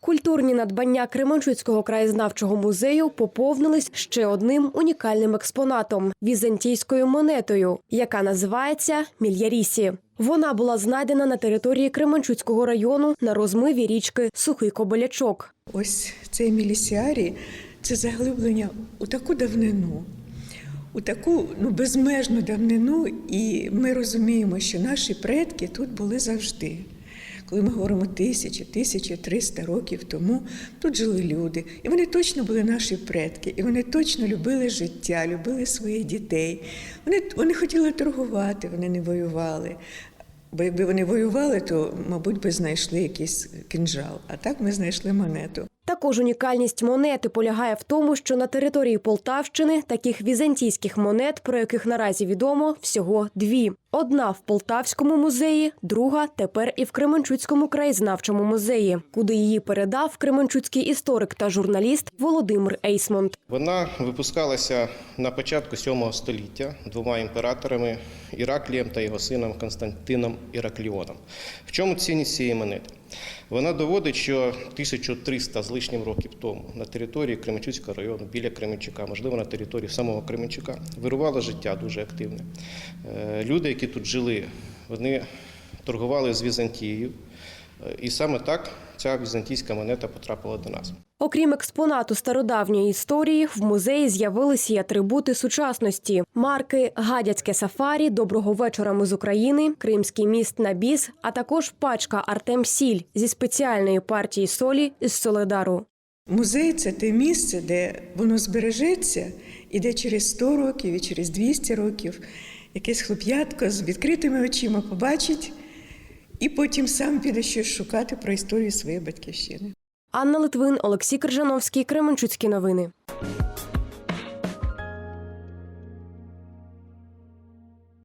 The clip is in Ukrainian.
Культурні надбання Кременчуцького краєзнавчого музею поповнились ще одним унікальним експонатом візантійською монетою, яка називається Мільярісі. Вона була знайдена на території Кременчуцького району на розмиві річки Сухий Кобилячок. Ось цей мілісіарій це заглиблення у таку давнину, у таку ну, безмежну давнину, і ми розуміємо, що наші предки тут були завжди. Коли ми говоримо тисячі, тисячі триста років тому, тут жили люди, і вони точно були наші предки, і вони точно любили життя, любили своїх дітей. Вони, вони хотіли торгувати, вони не воювали. Бо якби вони воювали, то, мабуть, би знайшли якийсь кинжал. А так ми знайшли монету. Також унікальність монети полягає в тому, що на території Полтавщини таких візантійських монет, про яких наразі відомо, всього дві. Одна в Полтавському музеї, друга тепер і в Кременчуцькому краєзнавчому музеї, куди її передав кременчуцький історик та журналіст Володимир Ейсмонт. Вона випускалася на початку 7 століття двома імператорами Іраклієм та його сином Константином Іракліоном. В чому цінність цієї монети? Вона доводить, що 1300 з лишнім років тому на території Кременчуцького району, біля Кременчука, можливо, на території самого Кременчука, вирувало життя дуже активне. Е, Люди, які тут жили, вони торгували з Візантією. Е, І саме так ця візантійська монета потрапила до нас. Окрім експонату стародавньої історії, в музеї з'явилися й атрибути сучасності: марки Гадяцьке сафарі, Доброго вечора ми з України, Кримський міст на біс, а також пачка Артем Сіль зі спеціальної партії солі із Соледару. Музей це те місце, де воно збережеться, і де через 100 років і через 200 років якесь хлоп'ятко з відкритими очима побачить, і потім сам піде щось шукати про історію своєї батьківщини. Анна Литвин, Олексій Крижановський, Кременчуцькі новини.